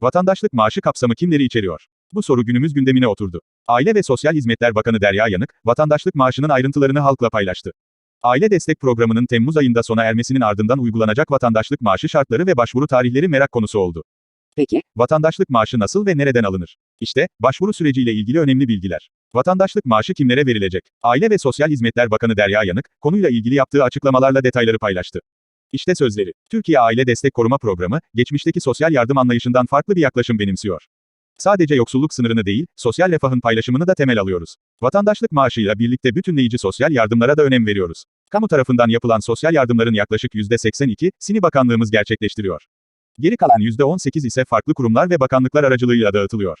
Vatandaşlık maaşı kapsamı kimleri içeriyor? Bu soru günümüz gündemine oturdu. Aile ve Sosyal Hizmetler Bakanı Derya Yanık, vatandaşlık maaşının ayrıntılarını halkla paylaştı. Aile destek programının Temmuz ayında sona ermesinin ardından uygulanacak vatandaşlık maaşı şartları ve başvuru tarihleri merak konusu oldu. Peki, Vatandaşlık maaşı nasıl ve nereden alınır? İşte, başvuru süreciyle ilgili önemli bilgiler. Vatandaşlık maaşı kimlere verilecek? Aile ve Sosyal Hizmetler Bakanı Derya Yanık, konuyla ilgili yaptığı açıklamalarla detayları paylaştı. İşte sözleri. Türkiye Aile Destek Koruma Programı, geçmişteki sosyal yardım anlayışından farklı bir yaklaşım benimsiyor. Sadece yoksulluk sınırını değil, sosyal refahın paylaşımını da temel alıyoruz. Vatandaşlık maaşıyla birlikte bütünleyici sosyal yardımlara da önem veriyoruz. Kamu tarafından yapılan sosyal yardımların yaklaşık %82, Sini Bakanlığımız gerçekleştiriyor. Geri kalan %18 ise farklı kurumlar ve bakanlıklar aracılığıyla dağıtılıyor.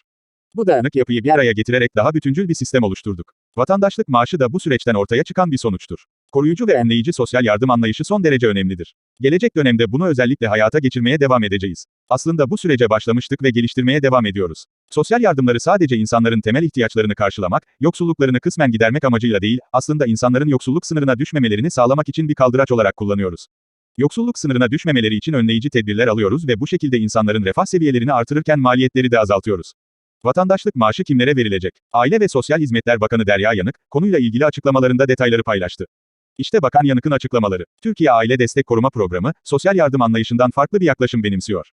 Bu dağınık yapıyı bir araya getirerek daha bütüncül bir sistem oluşturduk. Vatandaşlık maaşı da bu süreçten ortaya çıkan bir sonuçtur. Koruyucu ve önleyici sosyal yardım anlayışı son derece önemlidir. Gelecek dönemde bunu özellikle hayata geçirmeye devam edeceğiz. Aslında bu sürece başlamıştık ve geliştirmeye devam ediyoruz. Sosyal yardımları sadece insanların temel ihtiyaçlarını karşılamak, yoksulluklarını kısmen gidermek amacıyla değil, aslında insanların yoksulluk sınırına düşmemelerini sağlamak için bir kaldıraç olarak kullanıyoruz. Yoksulluk sınırına düşmemeleri için önleyici tedbirler alıyoruz ve bu şekilde insanların refah seviyelerini artırırken maliyetleri de azaltıyoruz. Vatandaşlık maaşı kimlere verilecek? Aile ve Sosyal Hizmetler Bakanı Derya Yanık, konuyla ilgili açıklamalarında detayları paylaştı. İşte Bakan Yanık'ın açıklamaları. Türkiye Aile Destek Koruma Programı, sosyal yardım anlayışından farklı bir yaklaşım benimsiyor.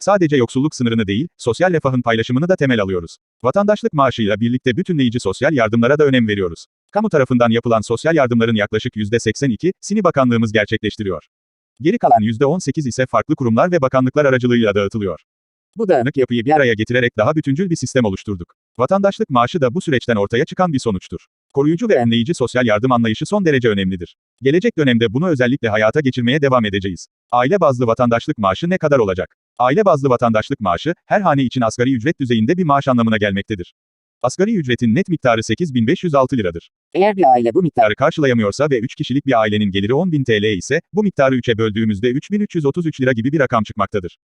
Sadece yoksulluk sınırını değil, sosyal refahın paylaşımını da temel alıyoruz. Vatandaşlık maaşıyla birlikte bütünleyici sosyal yardımlara da önem veriyoruz. Kamu tarafından yapılan sosyal yardımların yaklaşık %82, Sini Bakanlığımız gerçekleştiriyor. Geri kalan %18 ise farklı kurumlar ve bakanlıklar aracılığıyla dağıtılıyor. Bu dağınık yapıyı bir araya getirerek daha bütüncül bir sistem oluşturduk. Vatandaşlık maaşı da bu süreçten ortaya çıkan bir sonuçtur. Koruyucu ve önleyici sosyal yardım anlayışı son derece önemlidir. Gelecek dönemde bunu özellikle hayata geçirmeye devam edeceğiz. Aile bazlı vatandaşlık maaşı ne kadar olacak? Aile bazlı vatandaşlık maaşı, her hane için asgari ücret düzeyinde bir maaş anlamına gelmektedir. Asgari ücretin net miktarı 8506 liradır. eğer bir aile bu Miktarı karşılayamıyorsa ve 3 kişilik bir ailenin geliri 10.000 TL ise, bu miktarı 3'e böldüğümüzde 3333 lira gibi bir rakam çıkmaktadır.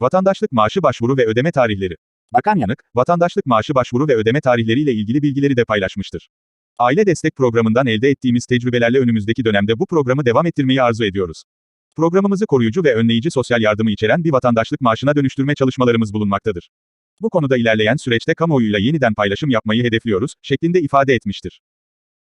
Vatandaşlık maaşı başvuru ve ödeme tarihleri. Bakan Yanık, vatandaşlık maaşı başvuru ve ödeme tarihleriyle ilgili bilgileri de paylaşmıştır. Aile destek programından elde ettiğimiz tecrübelerle önümüzdeki dönemde bu programı devam ettirmeyi arzu ediyoruz. Programımızı koruyucu ve önleyici sosyal yardımı içeren bir vatandaşlık maaşına dönüştürme çalışmalarımız bulunmaktadır. Bu konuda ilerleyen süreçte kamuoyuyla yeniden paylaşım yapmayı hedefliyoruz, şeklinde ifade etmiştir.